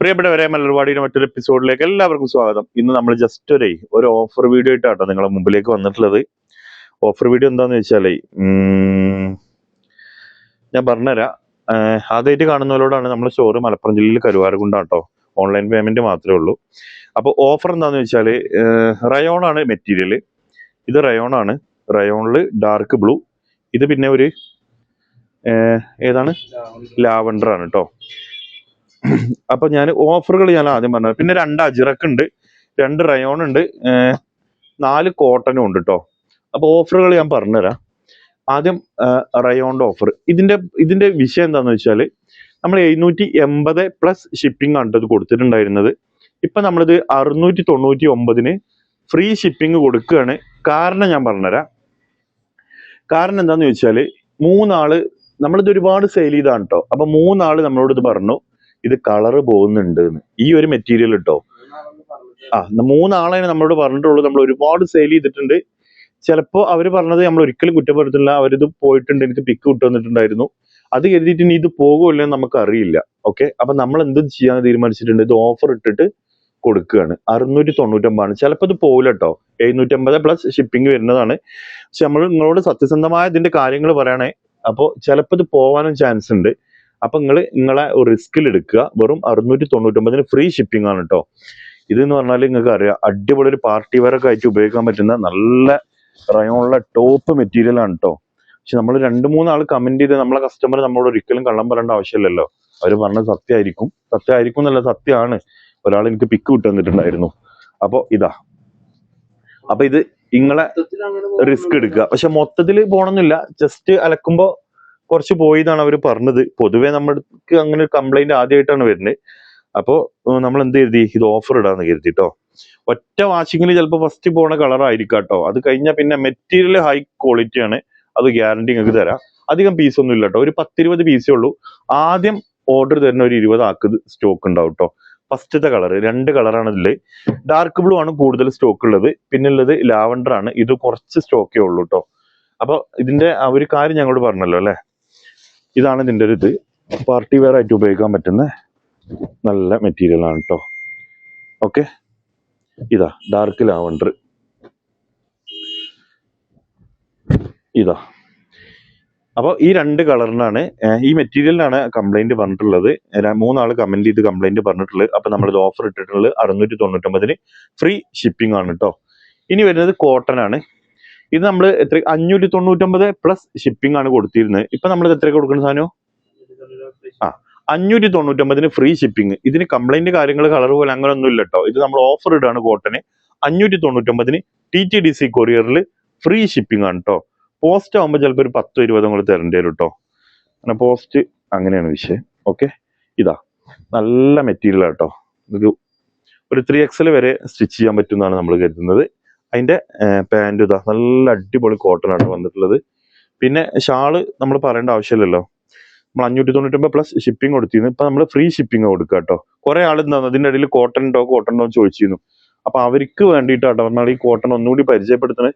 പ്രിയപ്പെട്ടവരെ മലർവാടിയുടെ മറ്റൊരു എപ്പിസോഡിലേക്ക് എല്ലാവർക്കും സ്വാഗതം. ഇന്ന് നമ്മൾ ജസ്റ്റ് ഒരേ ഒരു ഓഫർ വീഡിയോ ആയിട്ടാട്ടോ നിങ്ങളെ മുമ്പിലേക്ക് വന്നിട്ടുള്ളത്. ഓഫർ വീഡിയോ എന്താന്ന് വെച്ചാലേ ഞാൻ പറഞ്ഞുതരാം. ആദ്യമായിട്ട് കാണുന്നവരോടാണ് നമ്മുടെ ഷോർ മലപ്പുറം ജില്ലയിൽ കരുവാരകുണ്ടാട്ടോ. ഓൺലൈൻ പേയ്മെന്റ് മാത്രമേ ഉള്ളൂ. അപ്പോൾ ഓഫർ എന്താന്ന് വെച്ചാൽ റയോൺ ആണ് മെറ്റീരിയൽ ഇത് റയോൺ ആണ്. റയോണിൽ ഡാർക്ക് ബ്ലൂ ഇത് പിന്നെ ഒരു ഏതാണ്? ലാവണ്ടർ ആണ് കേട്ടോ അപ്പൊ ഞാൻ ഓഫറുകൾ ഞാൻ ആദ്യം പറഞ്ഞത്. പിന്നെ രണ്ട് അജിറക്ക് ഉണ്ട് രണ്ട് റയോൺ ഉണ്ട് നാല് കോട്ടനും ഉണ്ട് കേട്ടോ അപ്പൊ ഓഫറുകൾ ഞാൻ പറഞ്ഞുതരാം. ആദ്യം റയോണിന്റെ ഓഫർ ഇതിന്റെ ഇതിന്റെ വിഷയം എന്താണെന്ന് വെച്ചാൽ നമ്മൾ എഴുന്നൂറ്റി എൺപത് പ്ലസ് ഷിപ്പിംഗ് ആണ് ഇത് കൊടുത്തിട്ടുണ്ടായിരുന്നത്. ഇപ്പൊ നമ്മളിത് അറുന്നൂറ്റി തൊണ്ണൂറ്റി ഒമ്പതിന് ഫ്രീ ഷിപ്പിംഗ് കൊടുക്കുകയാണ്. കാരണം ഞാൻ പറഞ്ഞുതരാം. കാരണം എന്താന്ന് ചോദിച്ചാൽ മൂന്നാൾ നമ്മളിത് ഒരുപാട് സെയിൽ ചെയ്താണ് കേട്ടോ അപ്പൊ മൂന്നാൾ നമ്മളോട് ഇത് പറഞ്ഞു. ഇത് കളറ് പോകുന്നുണ്ട് ഈ ഒരു മെറ്റീരിയൽ കേട്ടോ ആ ന- മൂന്നാളെ നമ്മളോട് പറഞ്ഞിട്ടുള്ളൂ. നമ്മൾ ഒരുപാട് സെയിൽ ചെയ്തിട്ടുണ്ട്. ചിലപ്പോ അവർ പറഞ്ഞത് നമ്മൾ ഒരിക്കലും കുറ്റപ്പെടുത്തില്ല. അവരിത് പോയിട്ടുണ്ട്. എനിക്ക് പിക്ക് കിട്ടുവന്നിട്ടുണ്ടായിരുന്നു അത് കരുതിയിട്ട് ഇനി ഇത് പോകുമല്ലോ നമുക്ക് അറിയില്ല. ഓക്കെ അപ്പൊ നമ്മൾ എന്ത് ചെയ്യാൻ തീരുമാനിച്ചിട്ടുണ്ട്? ഇത് ഓഫർ ഇട്ടിട്ട് കൊടുക്കുകയാണ്. അറുന്നൂറ്റി തൊണ്ണൂറ്റൊമ്പതാണ് ചിലപ്പോൾ ഇത് പോകില്ല കേട്ടോ എഴുന്നൂറ്റമ്പത് പ്ലസ് ഷിപ്പിംഗ് വരുന്നതാണ്. പക്ഷെ നമ്മൾ നിങ്ങളോട് സത്യസന്ധമായ ഇതിന്റെ കാര്യങ്ങൾ പറയണേ. അപ്പോൾ ചിലപ്പോൾ ഇത് പോകാനും ചാൻസ് ഉണ്ട്. അപ്പൊ നിങ്ങൾ നിങ്ങളെ റിസ്കിൽ എടുക്കുക. വെറും അറുന്നൂറ്റി തൊണ്ണൂറ്റൊമ്പതിന് ഫ്രീ ഷിപ്പിംഗ് ആണ് കേട്ടോ ഇത് എന്ന് പറഞ്ഞാൽ നിങ്ങൾക്ക് അറിയാം അടിപൊളി ഒരു പാർട്ടി വെയർ ഒക്കെ ആയിട്ട് ഉപയോഗിക്കാൻ പറ്റുന്ന നല്ല റയോണുള്ള ടോപ്പ് മെറ്റീരിയൽ ആണ് കേട്ടോ പക്ഷെ നമ്മൾ രണ്ട് മൂന്ന് ആൾ കമന്റ് ചെയ്ത് നമ്മളെ കസ്റ്റമർ നമ്മളോട് ഒരിക്കലും കള്ളം പറയേണ്ട ആവശ്യമില്ലല്ലോ. അവർ പറഞ്ഞത് സത്യമായിരിക്കും. സത്യമായിരിക്കും എന്നല്ല സത്യമാണ്. ഒരാൾ എനിക്ക് പിക്ക് വിട്ടു തന്നിട്ടുണ്ടായിരുന്നു അപ്പോൾ ഇതാ. അപ്പൊ ഇത് നിങ്ങളെ റിസ്ക് എടുക്കുക. പക്ഷെ മൊത്തത്തിൽ പോണമെന്നില്ല ജസ്റ്റ് അലക്കുമ്പോ കുറച്ച് പോയി എന്നാണ് അവർ പറഞ്ഞത്. പൊതുവെ നമ്മൾക്ക് അങ്ങനെ ഒരു കംപ്ലൈന്റ് ആദ്യമായിട്ടാണ് വരുന്നത്. അപ്പോ നമ്മൾ എന്ത് കരുതി? ഇത് ഓഫർ ഇടാന്ന് കരുതിട്ടോ ഒറ്റ വാഷിങ്ങിൽ ചിലപ്പോൾ ഫസ്റ്റ് പോണ കളർ ആയിരിക്കാം കേട്ടോ അത് കഴിഞ്ഞാൽ പിന്നെ മെറ്റീരിയൽ ഹൈ ക്വാളിറ്റി ആണ്. അത് ഗ്യാരണ്ടി നിങ്ങൾക്ക് തരാം. അധികം പീസ് ഒന്നും ഇല്ല കേട്ടോ ഒരു പത്തിരുപത് പീസേ ഉള്ളൂ. ആദ്യം ഓർഡർ തരുന്ന ഒരു ഇരുപത് ആക്ക് സ്റ്റോക്ക് ഉണ്ടാവും കേട്ടോ ഫസ്റ്റത്തെ കളർ രണ്ട് കളറാണ് ഇതിൽ ഡാർക്ക് ബ്ലൂ ആണ് കൂടുതൽ സ്റ്റോക്ക് ഉള്ളത് പിന്നെ ഉള്ളത് ലാവണ്ടർ ആണ്. ഇത് കുറച്ച് സ്റ്റോക്കേ ഉള്ളൂ കേട്ടോ അപ്പൊ ഇതിന്റെ ആ ഒരു കാര്യം ഞങ്ങളോട് പറഞ്ഞല്ലോ അല്ലെ? ഇതാണ് ഇതിന്റെ ഒരു ഇത്. പാർട്ടി വെയർ ആയിട്ട് ഉപയോഗിക്കാൻ പറ്റുന്ന നല്ല മെറ്റീരിയൽ ആണ് കേട്ടോ ഓക്കെ ഇതാ ഡാർക്ക് ലാവണ്ടർ ഇതാ. അപ്പോൾ ഈ രണ്ട് കളറിനാണ് ഈ മെറ്റീരിയലിനാണ് കംപ്ലൈന്റ് പറഞ്ഞിട്ടുള്ളത്. മൂന്നാൾ കമന്റ് ചെയ്ത് കംപ്ലൈന്റ് പറഞ്ഞിട്ടുള്ളത്. അപ്പോൾ നമ്മളിത് ഓഫർ ഇട്ടിട്ടുള്ളത് അറുന്നൂറ്റി തൊണ്ണൂറ്റൊമ്പതിന് ഫ്രീ ഷിപ്പിംഗ് ആണ് കേട്ടോ ഇനി വരുന്നത് കോട്ടൺ ആണ്. ഇത് നമ്മൾ എത്ര അഞ്ഞൂറ്റി തൊണ്ണൂറ്റൊമ്പത് പ്ലസ് ഷിപ്പിംഗ് ആണ് കൊടുത്തിരുന്നത്. ഇപ്പൊ നമ്മൾ എത്ര കൊടുക്കുന്ന സാധനം? ആ അഞ്ഞൂറ്റി തൊണ്ണൂറ്റൊമ്പതിന് ഫ്രീ ഷിപ്പിംഗ് ഇതിന് കംപ്ലൈന്റ് കാര്യങ്ങൾ കളർ പോലെ അങ്ങനെ ഒന്നും ഇല്ല കേട്ടോ ഇത് നമ്മൾ ഓഫർ ഇടാണ് കോട്ടന്. അഞ്ഞൂറ്റി തൊണ്ണൂറ്റൊമ്പതിന് ടി ടി ഡി സി കൊറിയറിൽ ഫ്രീ ഷിപ്പിംഗ് ആണ് കേട്ടോ പോസ്റ്റ് ആകുമ്പോൾ ചിലപ്പോൾ ഒരു പത്തോ ഇരുപതോ കൂടെ തരേണ്ടി വരും കേട്ടോ അങ്ങനെ പോസ്റ്റ് അങ്ങനെയാണ് വിഷയം. ഓക്കെ ഇതാ. നല്ല മെറ്റീരിയൽ കേട്ടോ ഒരു ഒരു ത്രീ എക്സൽ വരെ സ്റ്റിച്ച് ചെയ്യാൻ പറ്റുമെന്നാണ് നമ്മൾ കരുതുന്നത്. അതിന്റെ പാന്റ് ഇതാ നല്ല അടിപൊളി കോട്ടൺ ആണ് വന്നിട്ടുള്ളത്. പിന്നെ ഷാൾ നമ്മൾ പറയേണ്ട ആവശ്യമില്ലല്ലോ. നമ്മൾ അഞ്ഞൂറ്റി തൊണ്ണൂറ്റൊമ്പത് പ്ലസ് ഷിപ്പിംഗ് കൊടുത്തിരുന്നു. ഇപ്പൊ നമ്മൾ ഫ്രീ ഷിപ്പിംഗ് കൊടുക്കുക കേട്ടോ. കുറേ ആൾ എന്താ അതിന്റെ ഇടയിൽ കോട്ടൺ ഉണ്ടോ കോട്ടൺ ഉണ്ടോ ചോദിച്ചിരുന്നു. അപ്പൊ അവർക്ക് വേണ്ടിയിട്ടാട്ടോ നമ്മൾ ഈ കോട്ടൺ ഒന്നുകൂടി പരിചയപ്പെടുത്തണേ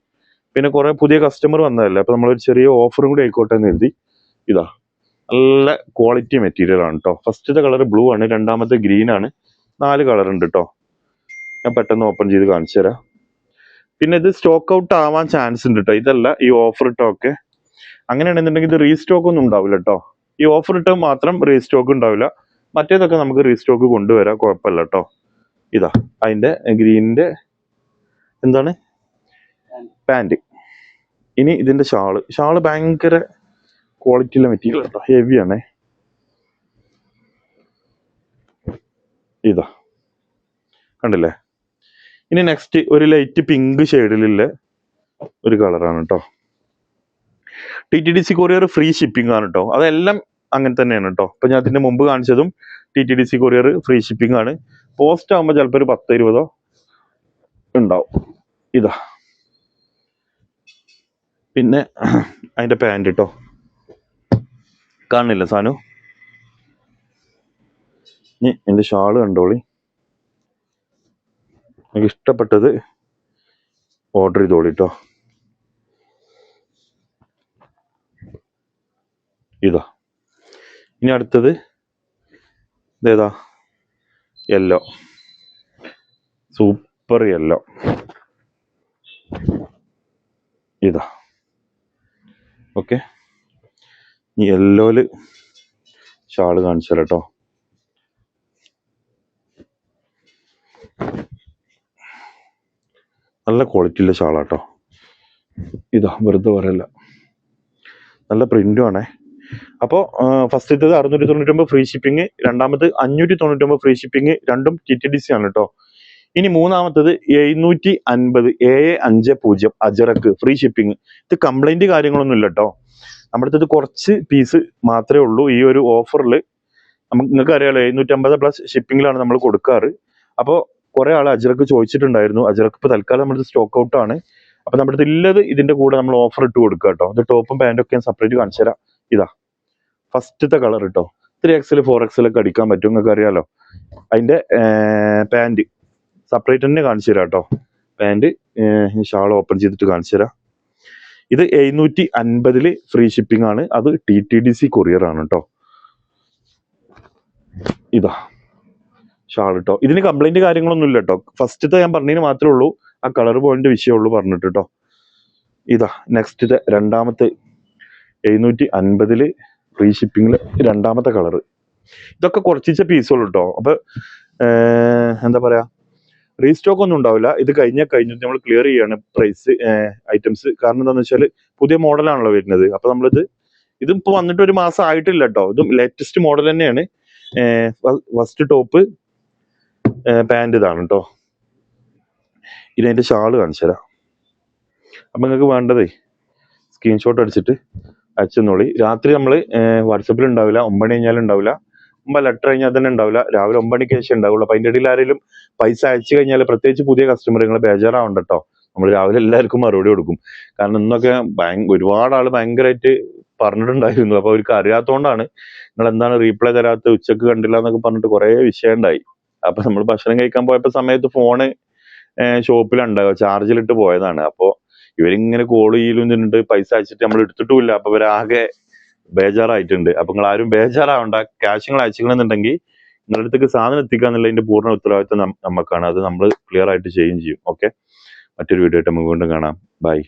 പിന്നെ കുറേ പുതിയ കസ്റ്റമർ വന്നതല്ലേ. അപ്പൊ നമ്മളൊരു ചെറിയ ഓഫറും കൂടി ആയിക്കോട്ടെ എന്ന് എഴുതി ഇതാ നല്ല ക്വാളിറ്റി മെറ്റീരിയൽ ആണ് കേട്ടോ. ഫസ്റ്റത്തെ കളർ ബ്ലൂ ആണ്. രണ്ടാമത്തെ ഗ്രീൻ ആണ്. നാല് കളർ ഉണ്ട് കേട്ടോ. ഞാൻ പെട്ടെന്ന് ഓപ്പൺ ചെയ്ത് കാണിച്ചു തരാം. പിന്നെ ഇത് സ്റ്റോക്ക് ഔട്ട് ആവാൻ ചാൻസ് ഉണ്ട് കേട്ടോ ഇതല്ല ഈ ഓഫർ ഇട്ടൊക്കെ അങ്ങനെയാണെന്നുണ്ടെങ്കിൽ ഇത് റീസ്റ്റോക്ക് ഒന്നും ഉണ്ടാവില്ല കേട്ടോ ഈ ഓഫർ ഇട്ട് മാത്രം റീസ്റ്റോക്ക് ഉണ്ടാവില്ല. മറ്റേതൊക്കെ നമുക്ക് റീസ്റ്റോക്ക് കൊണ്ടുവരാം കുഴപ്പമില്ല കേട്ടോ ഇതാ അതിന്റെ ഗ്രീനിന്റെ എന്താണ്? പാന്റ്. ഇനി ഇതിന്റെ ഷാൾ. ഷാൾ ഭയങ്കര ക്വാളിറ്റിയിലെ മെറ്റീരിയൽ കേട്ടോ ആണേ. ഇതാ. കണ്ടില്ലേ? ഇനി നെക്സ്റ്റ് ഒരു ലൈറ്റ് പിങ്ക് ഷെയ്ഡിലുള്ള ഒരു കളറാണ് കേട്ടോ T T D C courier free shipping ആണ് കേട്ടോ അതെല്ലാം അങ്ങനെ തന്നെയാണ് കേട്ടോ ഇപ്പൊ ഞാൻ അതിന്റെ മുമ്പ് കാണിച്ചതും T T D C courier free shipping ആണ്. പോസ്റ്റ് ആകുമ്പോൾ ചിലപ്പോൾ ഒരു പത്ത് ഇരുപതോ ഉണ്ടാവും. ഇതാ. പിന്നെ അതിന്റെ പാന്റ് കേട്ടോ കാണില്ല സാനു? ഇനി എന്റെ ഷാൾ കണ്ടോളി. എനിക്ക് ഇഷ്ടപ്പെട്ടത് ഓർഡർ ചെയ്തോളി കേട്ടോ ഇതാ. ഇനി അടുത്തത് ഇതേതാ? യെല്ലോ സൂപ്പർ യെല്ലോ ഇതാ. ഓക്കെ യെല്ലോയിൽ ഷാൾ കാണിച്ചു കേട്ടോ നല്ല ക്വാളിറ്റിയുള്ള ഷാളാട്ടോ ഇതാ വെറുതെ പറയല്ല. നല്ല പ്രിന്റും ആണേ. അപ്പോൾ ഫസ്റ്റത്തേത് അറുന്നൂറ്റി തൊണ്ണൂറ്റൊമ്പത് ഫ്രീ ഷിപ്പിംഗ് രണ്ടാമത് അഞ്ഞൂറ്റി തൊണ്ണൂറ്റൊമ്പത് ഫ്രീ ഷിപ്പിംഗ് രണ്ടും ടി ടി ഡി സി ആണ് കേട്ടോ ഇനി മൂന്നാമത്തത് എഴുന്നൂറ്റി അൻപത് ഏഴ് അഞ്ച് പൂജ്യം അജറക്ക് ഫ്രീ ഷിപ്പിംഗ് ഇത് കംപ്ലൈന്റ് കാര്യങ്ങളൊന്നും ഇല്ല കേട്ടോ നമ്മുടെ അടുത്ത് കുറച്ച് പീസ് മാത്രമേ ഉള്ളൂ. ഈ ഒരു ഓഫറിൽ നമുക്ക് നിങ്ങൾക്ക് അറിയാലോ എഴുന്നൂറ്റമ്പത് പ്ലസ് ഷിപ്പിംഗിലാണ് നമ്മൾ കൊടുക്കാറ്. അപ്പോൾ കുറെ ആൾ അജറക്ക് ചോദിച്ചിട്ടുണ്ടായിരുന്നു. അജറക്ക് ഇപ്പോൾ തൽക്കാലം നമ്മുടെ സ്റ്റോക്ക് ഔട്ട് ആണ്. അപ്പൊ നമ്മുടെ ഇല്ലത് ഇതിന്റെ കൂടെ നമ്മൾ ഓഫർ ഇട്ട് കൊടുക്കുക കേട്ടോ. ഇത് ടോപ്പും പാന്റും ഒക്കെ ഞാൻ സെപ്പറേറ്റ് കാണിച്ചു തരാം. ഇതാ. ഫസ്റ്റത്തെ കളർ കേട്ടോ ത്രീ എക്സൽ ഫോർ എക്സൽ ഒക്കെ അടിക്കാൻ പറ്റും. നിങ്ങൾക്ക് അറിയാലോ. അതിന്റെ പാന്റ് സെപ്പറേറ്റ് തന്നെ കാണിച്ചു തരാം കേട്ടോ. പാന്റ് ഷാൾ ഓപ്പൺ ചെയ്തിട്ട് കാണിച്ചു തരാം. ഇത് എഴുന്നൂറ്റി അൻപതിൽ ഫ്രീ ഷിപ്പിംഗ് ആണ്. അത് T T D C courier ആണ് കേട്ടോ. ഇതാ. ഷാൾ കേട്ടോ ഇതിന് കംപ്ലൈന്റ് കാര്യങ്ങളൊന്നും ഇല്ല കേട്ടോ ഫസ്റ്റത്തെ ഞാൻ പറഞ്ഞതിന് മാത്രമേ ഉള്ളൂ. ആ കളർ പോയിന്റ് വിഷയമുള്ളൂ പറഞ്ഞിട്ട് കേട്ടോ ഇതാ നെക്സ്റ്റ് രണ്ടാമത്തെ എഴുന്നൂറ്റി അൻപതിൽ ഫ്രീ ഷിപ്പിംഗിൽ രണ്ടാമത്തെ കളർ ഇതൊക്കെ കുറച്ചിച്ച പീസുള്ളൂ കേട്ടോ അപ്പൊ എന്താ പറയാ? റീസ്റ്റോക്ക് ഒന്നും ഉണ്ടാവില്ല. ഇത് കഴിഞ്ഞ കഴിഞ്ഞു നമ്മൾ ക്ലിയർ ചെയ്യാണ് പ്രൈസ് ഐറ്റംസ് കാരണം എന്താണെന്ന് വെച്ചാൽ പുതിയ മോഡലാണല്ലോ വരുന്നത്. അപ്പൊ നമ്മളിത് ഇതും ഇപ്പൊ വന്നിട്ട് ഒരു മാസം ആയിട്ടില്ല കേട്ടോ ഇതും ലേറ്റസ്റ്റ് മോഡൽ തന്നെയാണ്. ഫസ്റ്റ് ടോപ്പ് പാന്റ് ഇതാണ് കേട്ടോ ഇനി അതിന്റെ ഷാൾ കാണിച്ചു തരാം. അപ്പം നിങ്ങൾക്ക് വേണ്ടതേ സ്ക്രീൻഷോട്ട് അടിച്ചിട്ട് അയച്ചെന്നോളി. രാത്രി നമ്മൾ വാട്സപ്പിൽ ഉണ്ടാവില്ല ഒമ്പണി കഴിഞ്ഞാൽ ഉണ്ടാവില്ല ഒമ്പ ലെറ്റർ കഴിഞ്ഞാൽ തന്നെ ഉണ്ടാവില്ല. രാവിലെ ഒമ്പണിക്ക് ശേഷം ഉണ്ടാവുള്ളൂ. അപ്പം അതിന്റെ ഇടയിൽ ആരെങ്കിലും പൈസ അയച്ചു കഴിഞ്ഞാൽ പ്രത്യേകിച്ച് പുതിയ കസ്റ്റമർ നിങ്ങൾ ബേജാറാവണ്ട കേട്ടോ നമ്മൾ രാവിലെ എല്ലാവർക്കും മറുപടി കൊടുക്കും. കാരണം ഇന്നൊക്കെ ഒരുപാട് ആൾ ഭയങ്കരമായിട്ട് പറഞ്ഞിട്ടുണ്ടായിരുന്നു. അപ്പോൾ അവർക്ക് അറിയാത്തതുകൊണ്ടാണ് നിങ്ങൾ എന്താണ് റീപ്ലൈ തരാത്ത ഉച്ചയ്ക്ക് കണ്ടില്ല എന്നൊക്കെ പറഞ്ഞിട്ട് കുറേ വിഷയം ഉണ്ടായി. അപ്പൊ നമ്മൾ ഭക്ഷണം കഴിക്കാൻ പോയപ്പോ സമയത്ത് ഫോണ് ഷോപ്പിലുണ്ടാവുക ചാർജിലിട്ട് പോയതാണ്. അപ്പോ ഇവരിങ്ങനെ കോൾ ചെയ്യലും നിന്നിട്ട് പൈസ അയച്ചിട്ട് നമ്മൾ എടുത്തിട്ടുമില്ല. അപ്പൊ ഇവരാകെ ബേജാറായിട്ടുണ്ട്. അപ്പൊ നിങ്ങൾ ആരും ബേജാറാവണ്ട. ക്യാഷ് നിങ്ങൾ അയച്ചിക്കണമെന്നുണ്ടെങ്കിൽ നിങ്ങളുടെ അടുത്തേക്ക് സാധനം എത്തിക്കുക എന്നുള്ളതിന്റെ പൂർണ ഉത്തരവാദിത്വം നമുക്കാണ് അത് നമ്മൾ ക്ലിയർ ആയിട്ട് ചെയ്യുകയും ചെയ്യും. ഓക്കെ മറ്റൊരു വീഡിയോ ആയിട്ട് നമുക്ക് വീണ്ടും കാണാം. ബൈ